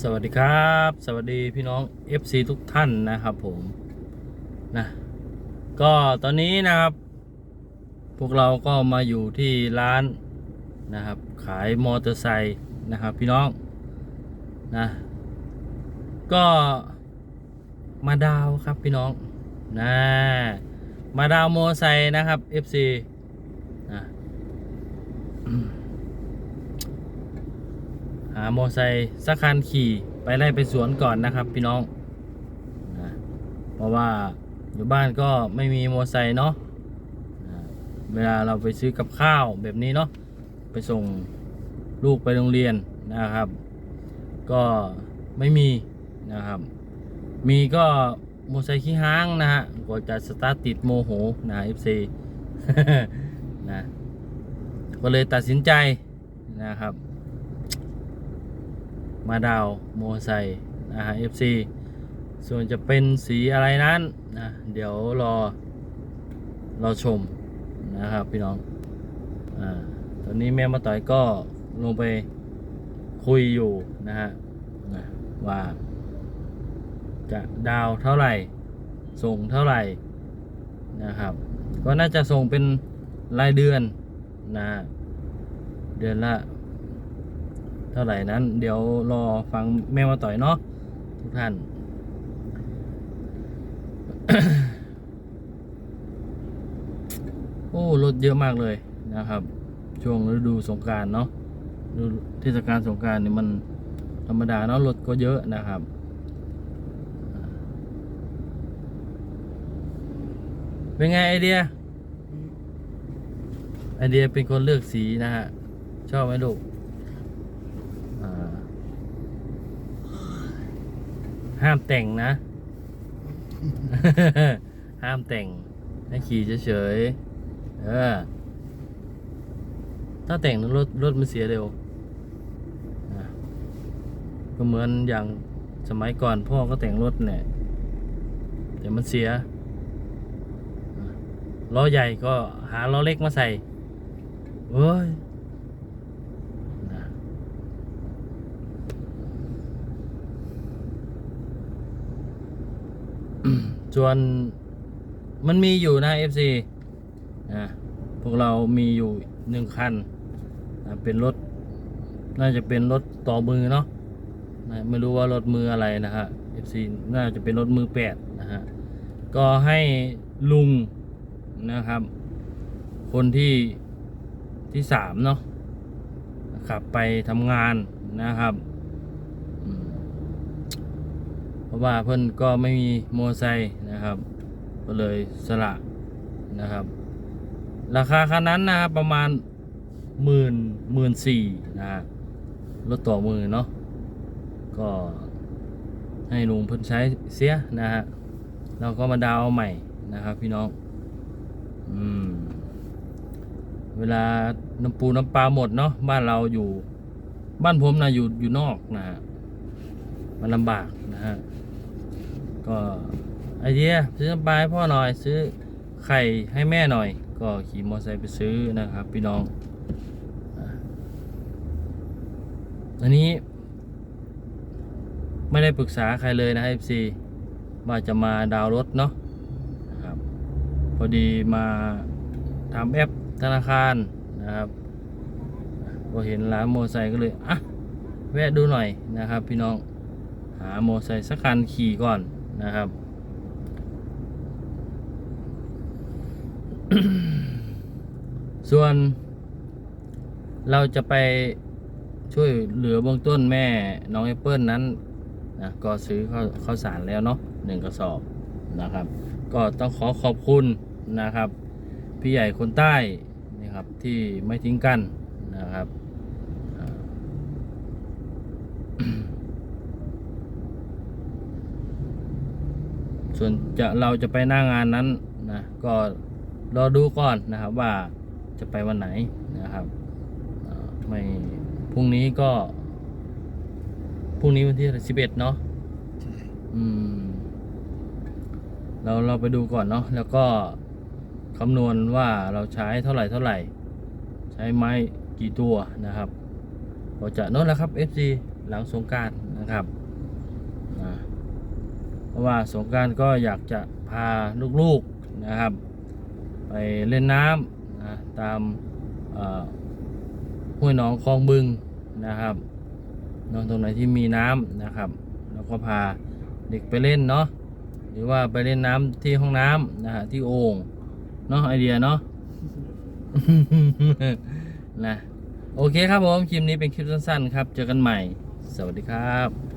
สวัสดีครับ สวัสดีพี่น้อง FC ทุกท่านนะครับผมนะก็ตอนนี้นะครับ พวกเราก็มาอยู่ที่ร้านนะครับ ขายมอเตอร์ไซค์นะครับพี่น้องนะก็มาดาวครับพี่น้องนะมาดาวมอเตอร์ไซค์นะครับ FC นะอืม หาโมอไซค์สักคันขี่ไปไล่ไปสวนก่อนนะครับ พี่น้องนะเพราะว่าอยู่บ้านก็ไม่มีโมอไซค์เนาะนะเวลาเราไปซื้อกับข้าวแบบนี้เนาะไปส่งลูกไปโรงเรียนนะครับ ก็ไม่มีนะครับ มีก็โมอไซค์ขี้ห้างนะฮะก็จะสตาร์ทติดโมโหนะ FC นะก็เลยตัดสินใจนะครับ มาดาวโมไซค์นะฮะ FC ส่วนจะเป็นสีอะไรนั้นนะเดี๋ยวรอรอชมนะครับพี่น้องอ่าตอนนี้แม่มาต่อยก็ลงไปคุยอยู่นะฮะนะว่าจะดาวเท่าไหร่ ส่งเท่าไหร่นะครับ ก็น่าจะส่งเป็นรายเดือนนะฮะเดือนละ เท่าไหร่นั้น เดี๋ยวรอฟังแม่มาต่อยเนาะทุกท่าน โอ้รถเยอะมากเลยนะครับ ช่วงฤดูสงการเนาะฤดูเทศกาลสงการนี่มันธรรมดาเนาะรถก็เยอะนะครับเป็นไงไอเดีย ไอเดียเป็นคนเลือกสีนะฮะ ชอบไหมลูก อ่า ห้ามแต่งนะ ห้ามแต่ง ให้ขี่เฉยๆ เออ ถ้าแต่งรถรถมันเสียเร็ว ก็เหมือนอย่างสมัยก่อนพ่อก็แต่งรถเนี่ยแต่มันเสีย ล้อใหญ่ก็หาล้อเล็กมาใส่เว้ยนะ ส่วนมันมีอยู่นะ FC นะพวกเรามีอยู่หนึ่งคันนะเป็นรถ น่าจะเป็นรถต่อมือเนาะนะไม่รู้ว่ารถมืออะไรนะฮะ FC น่าจะเป็นรถมือแปดนะฮะ ก็ให้ลุงนะครับ คนที่ที่สามเนาะขับไปทำงานนะครับอืม เพ ราะว่าเพิ่นก็ไม่มีโมไซค์นะครับ ก็เลยสละนะครับ ราคาคันนั้นนะครับประมาณหมื่นหมื่นสี่นะฮะรถต่อมือเนาะก็ให้ลุงเพิ่นใช้เสียนะฮะเราก็มาดาวเอาใหม่นะครับพี่น้องอืมเวลาน้ำปูน้ำปลาหมดเนาะบ้านเราอยู่ บ้านผมนะอยู่อยู่นอกนะฮะมันลำบากนะฮะ ก็ไอเดียซื้อน้ำปลาให้พ่อหน่อยซื้อไข่ให้แม่หน่อย ก็ขี่มอเตอร์ไซค์ไปซื้อนะครับพี่น้องอันนี้ ไม่ได้ปรึกษาใครเลยนะ FC ว่าจะมาดาวรถเนาะครับ พอดีมาทำแอปธนาคารนะครับก็เห็นร้านมอเตอร์ไซค์ก็เลยอะแวะดูหน่อยนะครับ พี่น้องหาโมอไซค์สักคันขี่ก่อน นะครับ ส่วน เราจะไปช่วยเหลือเบื้องต้นแม่น้องแอปเปิลนั้นนะก็ซื้อข้าวข้าวสารแล้วเนาะหนึ่งกระสอบนะครับ ก็ต้องขอขอบคุณนะครับ พี่ใหญ่คนใต้นะครับที่ไม่ทิ้งกันนะครับอ่า ส่วนจะเราจะไปหน้างานนั้นนะก็รอดูก่อนนะครับว่าจะไปวันไหนนะครับอ่าไม่พรุ่งนี้ก็พรุ่งนี้วันที่สิบเอ็ดเนาะใช่อืมเราเราไปดูก่อนเนาะแล้วก็คำนวณว่าเราใช้เท่าไหร่เท่าไหร่ ใช้ไม้กี่ตัวนะครับก็จะโน้นแหละครับ FC หลังสงกรารนะนะครับอ่า เพราะว่าสงการก็อยากจะพาลูกๆนะครับ ไปเล่นน้ำนะตามห้วยหนองคลองบึงนะครับนอะตรงไหนที่มีน้ำนะครับ แล้วก็พาเด็กไปเล่นเนาะหรือว่าไปเล่นน้ำที่ห้องน้ำนะฮะที่โอ่งเนาะไอเดียเนาะนะโอเคครับผม คลิปนี้เป็นคลิปสั้นๆ ครับ เจอกันใหม่ สวัสดีครับ